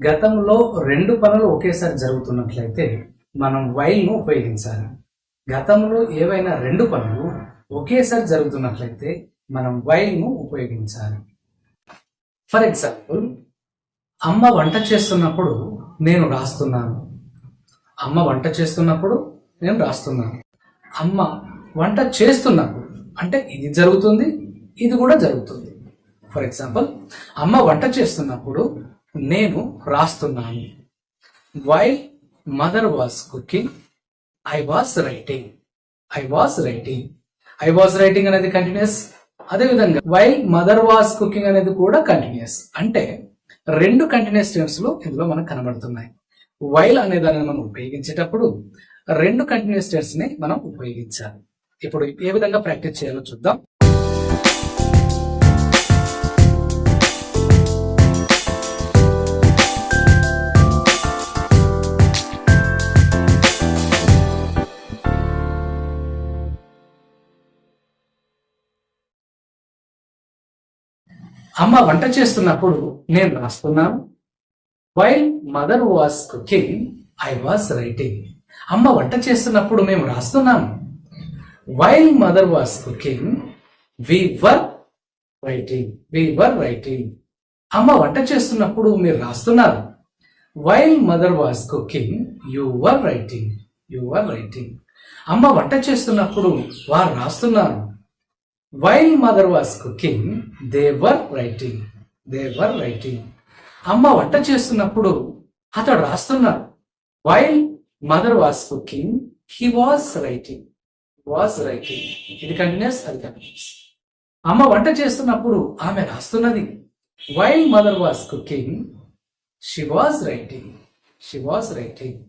గతంలో రెండు పనులు ఒకేసారి జరుగుతున్నట్లయితే మనం వైల్ను ఉపయోగించాలి. గతంలో ఏవైనా రెండు పనులు ఒకేసారి జరుగుతున్నట్లయితే మనం వైల్ను ఉపయోగించాలి. ఫర్ ఎగ్జాంపుల్ అమ్మ వంట చేస్తున్నప్పుడు నేను రాస్తున్నాను. అమ్మ వంట చేస్తున్నప్పుడు నేను రాస్తున్నాను. అమ్మ వంట చేస్తున్నప్పుడు అంటే ఇది జరుగుతుంది ఇది కూడా జరుగుతుంది. ఫర్ ఎగ్జాంపుల్ అమ్మ వంట చేస్తున్నప్పుడు నేను రాస్తున్నాను. While mother was cooking I was writing I was writing I was writing అనేది కంటిన్యూస్ అదేవిధంగా వైల్ మదర్ వాస్ కుకింగ్ అనేది కూడా కంటిన్యూస్ అంటే రెండు కంటిన్యూస్ టెన్స్లో ఇందులో మనకు కనబడుతున్నాయి. వైల్ అనే దానిని మనం ఉపయోగించేటప్పుడు రెండు కంటిన్యూస్ని మనం ఉపయోగించాలి. ఇప్పుడు ఏ విధంగా ప్రాక్టీస్ చేయాలో చూద్దాం. అమ్మ వంట చేస్తున్నప్పుడు నేను రాస్తున్నాను. While mother was cooking I was writing అమ్మ వంట చేస్తున్నప్పుడు మేము రాస్తున్నాము while mother was cooking we were writing we were writing అమ్మ వంట చేస్తున్నప్పుడు మీరు రాస్తున్నారు. While mother was cooking you were writing you were writing అమ్మ వంట చేస్తున్నప్పుడు వారు రాస్తున్నారు. While mother was cooking they were writing they were writing అమ్మ వంట చేస్తున్నప్పుడు అతడు రాస్తున్నారు. While mother was cooking he was writing was writing ఇది కంటిన్యూస్ అది కంటిన్యూస్ అమ్మ వంట చేస్తున్నప్పుడు ఆమె రాస్తున్నది. While mother was cooking she was writing she was writing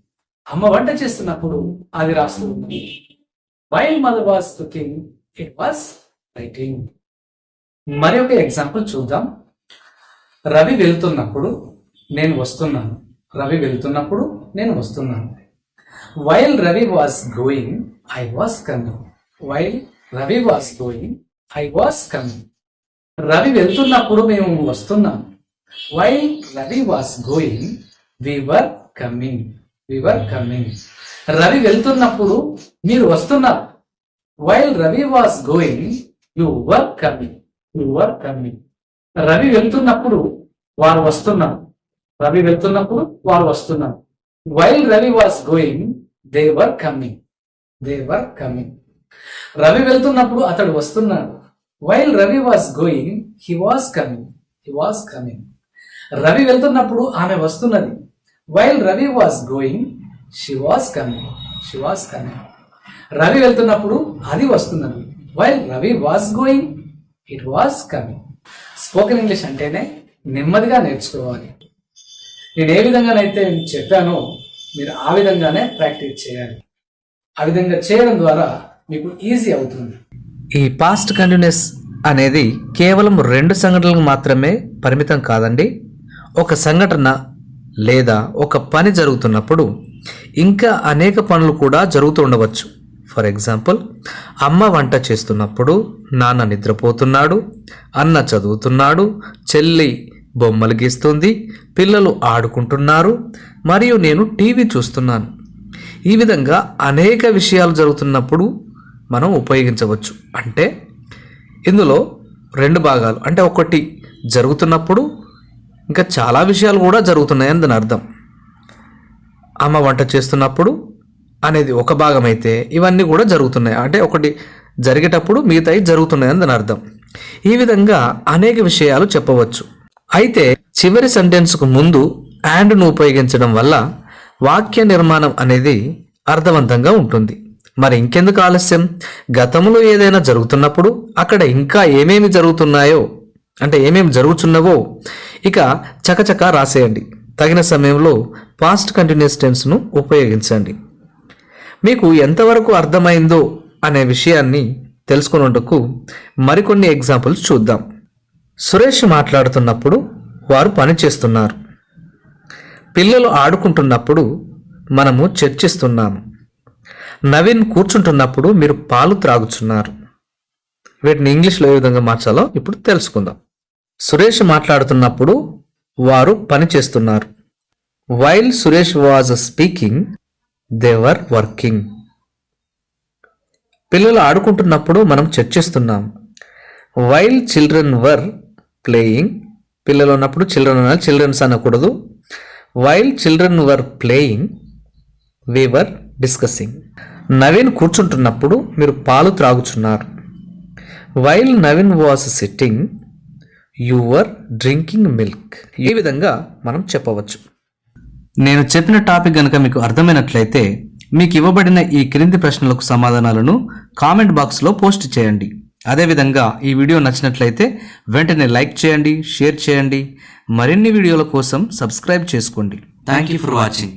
అమ్మ వంట చేస్తున్నప్పుడు అది రాస్తుంది while mother was cooking it was writing మరి ఒక ఎగ్జాంపుల్ చూద్దాం. రవి వెళ్తున్నప్పుడు నేను వస్తున్నాను. రవి వెళ్తున్నప్పుడు నేను వస్తున్నాను. While Ravi was going I was coming while Ravi was going I was coming Ravi వెళ్తున్నప్పుడు మేము వస్తున్నాం. While Ravi was going we were coming we were coming Ravi వెళ్తున్నప్పుడు మీరు వస్తున్నారు. While Ravi was going you were coming you're coming Ravi వెళ్తున్నప్పుడు వారు వస్తున్నారు. రవి వెళ్తున్నప్పుడు వారు వస్తున్నారు. While Ravi was going they were coming they were coming Ravi వెళ్తున్నప్పుడు అతడు వస్తున్నాడు while Ravi was going he was coming he was coming Ravi వెళ్తున్నప్పుడు ఆమె వస్తున్నది. While Ravi was going she was coming she was coming Ravi వెళ్తున్నప్పుడు అది వస్తున్నది. While Ravi was going it was coming spoken English అంటేనే నెమ్మదిగా నేర్చుకోవాలి. నేను ఏ విధంగానైతే చెప్పానో మీరు ఆ విధంగానే ప్రాక్టీస్ చేయాలి. ఆ విధంగా చేయడం ద్వారా మీకు ఈజీ అవుతుంది. ఈ పాస్ట్ కంటిన్యూస్ అనేది కేవలం రెండు సంఘటనలకు మాత్రమే పరిమితం కాదండి. ఒక సంఘటన లేదా ఒక పని జరుగుతున్నప్పుడు ఇంకా అనేక పనులు కూడా జరుగుతూ ఉండవచ్చు. ఫర్ ఎగ్జాంపుల్ అమ్మ వంట చేస్తున్నప్పుడు నాన్న నిద్రపోతున్నాడు అన్న చదువుతున్నాడు చెల్లి బొమ్మలు గీస్తుంది పిల్లలు ఆడుకుంటున్నారు మరియు నేను టీవీ చూస్తున్నాను. ఈ విధంగా అనేక విషయాలు జరుగుతున్నప్పుడు మనం ఉపయోగించవచ్చు. అంటే ఇందులో రెండు భాగాలు. అంటే ఒకటి జరుగుతున్నప్పుడు ఇంకా చాలా విషయాలు కూడా జరుగుతున్నాయని దాని అర్థం. అమ్మ వంట చేస్తున్నప్పుడు అనేది ఒక భాగం అయితే ఇవన్నీ కూడా జరుగుతున్నాయి. అంటే ఒకటి జరిగేటప్పుడు మిగతాయి జరుగుతున్నాయి దాని అర్థం. ఈ విధంగా అనేక విషయాలు చెప్పవచ్చు. అయితే చివరి సెంటెన్స్కు ముందు యాండ్ను ఉపయోగించడం వల్ల వాక్య నిర్మాణం అనేది అర్థవంతంగా ఉంటుంది. మరి ఇంకెందుకు ఆలస్యం? గతంలో ఏదైనా జరుగుతున్నప్పుడు అక్కడ ఇంకా ఏమేమి జరుగుతున్నాయో అంటే ఏమేమి జరుగుతున్నవో ఇక చకచక రాసేయండి. తగిన సమయంలో పాస్ట్ కంటిన్యూస్ టెన్స్ను ఉపయోగించండి. మీకు ఎంతవరకు అర్థమైందో అనే విషయాన్ని తెలుసుకున్నందుకు మరికొన్ని ఎగ్జాంపుల్స్ చూద్దాం. సురేష్ మాట్లాడుతున్నప్పుడు వారు పని చేస్తున్నారు పిల్లలు ఆడుకుంటున్నప్పుడు మనము చర్చిస్తున్నాము. నవీన్ కూర్చుంటున్నప్పుడు మీరు పాలు త్రాగుచున్నారు. వీటిని ఇంగ్లీష్లో ఏ విధంగా మార్చాలో ఇప్పుడు తెలుసుకుందాం. సురేష్ మాట్లాడుతున్నప్పుడు వారు పని చేస్తున్నారు while Suresh was speaking they were working పిల్లలు ఆడుకుంటున్నప్పుడు మనం చర్చిస్తున్నాం వైల్ చిల్డ్రన్ వర్ ప్లేయింగ్ పిల్లలు ఉన్నప్పుడు చిల్డ్రన్ అనాలి చిల్డ్రన్స్ అనకూడదు. While children were playing we discussing Naveen కూర్చుంటున్నప్పుడు మీరు పాలు త్రాగుచున్నారు. While Naveen was sitting you're drinking milk ఈ విధంగా మనం చెప్పవచ్చు. నేను చెప్పిన టాపిక్ గనుక మీకు అర్థమైనట్లయితే మీకు ఇవ్వబడిన ఈ క్రింది ప్రశ్నలకు సమాధానాలను కామెంట్ బాక్స్లో పోస్ట్ చేయండి. అదేవిధంగా ఈ వీడియో నచ్చినట్లయితే వెంటనే లైక్ చేయండి షేర్ చేయండి. మరిన్ని వీడియోల కోసం సబ్స్క్రైబ్ చేసుకోండి. Thank you for watching